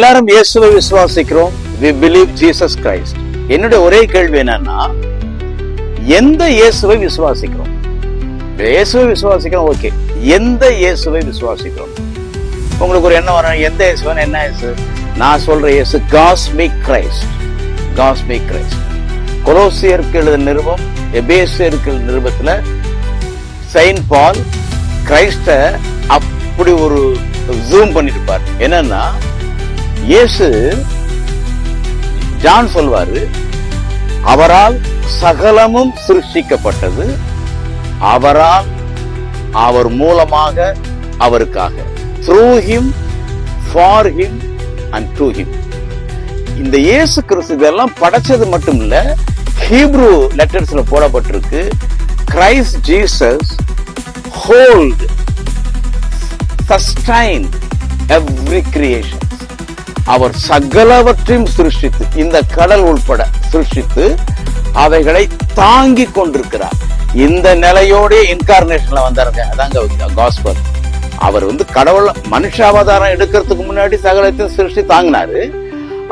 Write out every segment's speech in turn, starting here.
எல்லாரும் இயேசுவை விசுவாசிக்கிறோம். வி பிலீவ் ஜீசஸ் கிரைஸ்ட் என்னுடைய ஒரே கேள்வி என்னன்னா எந்த இயேசுவை விசுவாசிக்கிறோம்? இயேசுவை விசுவாசிக்கிறோம் ஓகே எந்த இயேசுவை விசுவாசிக்கிறோம்? உங்களுக்கு ஒரு எண்ணம் வரும் எந்த இயேசுவை என்ன இயேசு? நான் சொல்ற இயேசு காஸ்மிக் கிரைஸ்ட் காஸ்மிக் கிரைஸ்ட் கொலோசியருக்கு எழுத நிருபம் எபேசியருக்கு எழுதின நிருபத்துல செயின்ட் பால் கிரைஸ்ட அப்படி ஒரு ஜூம் பண்ணிருப்பார். என்னன்னா இயேசு ஜான் சொல்வாரு அவரால் சகலமும் சிருஷ்டிக்கப்பட்டது அவரால் அவர் மூலமாக அவருக்காக. Through him for him and to him இந்த இயேசு கிறிஸ்து இதெல்லாம் படைச்சது மட்டும் இல்ல ஹீப்ரூ லெட்டர்ஸ்ல போடப்பட்டிருக்கு Christ Jesus hold sustain every creation அவர் சகலவற்றையும் சிருஷ்டித்து இந்த கடல் உள்பட சிருஷ்டித்து அவைகளை தாங்கி கொண்டிருக்கிறார். இந்த நிலையோட இன்கார்னேஷன்ல வந்தாருங்க. அதாங்க காஸ்பல் அவர் வந்து கடவுள் மனுஷ அவதாரம் எடுக்கிறதுக்கு முன்னாடி சகலத்தையும் சிருஷ்டி தாங்கினாரு.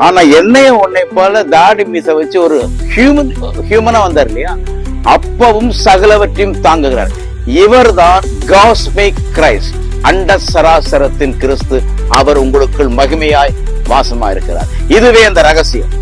ஆனா என்னைய உன்னை போல தாடி மீச வச்சு ஒரு ஹியூமன் ஹியூமனா வந்தார் இல்லையா? அப்பவும் சகலவற்றையும் தாங்குகிறார். இவர்தான் காஸ்மிக் கிரைஸ்ட் அண்ட சராசரத்தின் கிறிஸ்து. அவர் உங்களுக்குள் மகிமையாய் வாசமா இருக்கிறார். இதுவே அந்த ரகசியம்.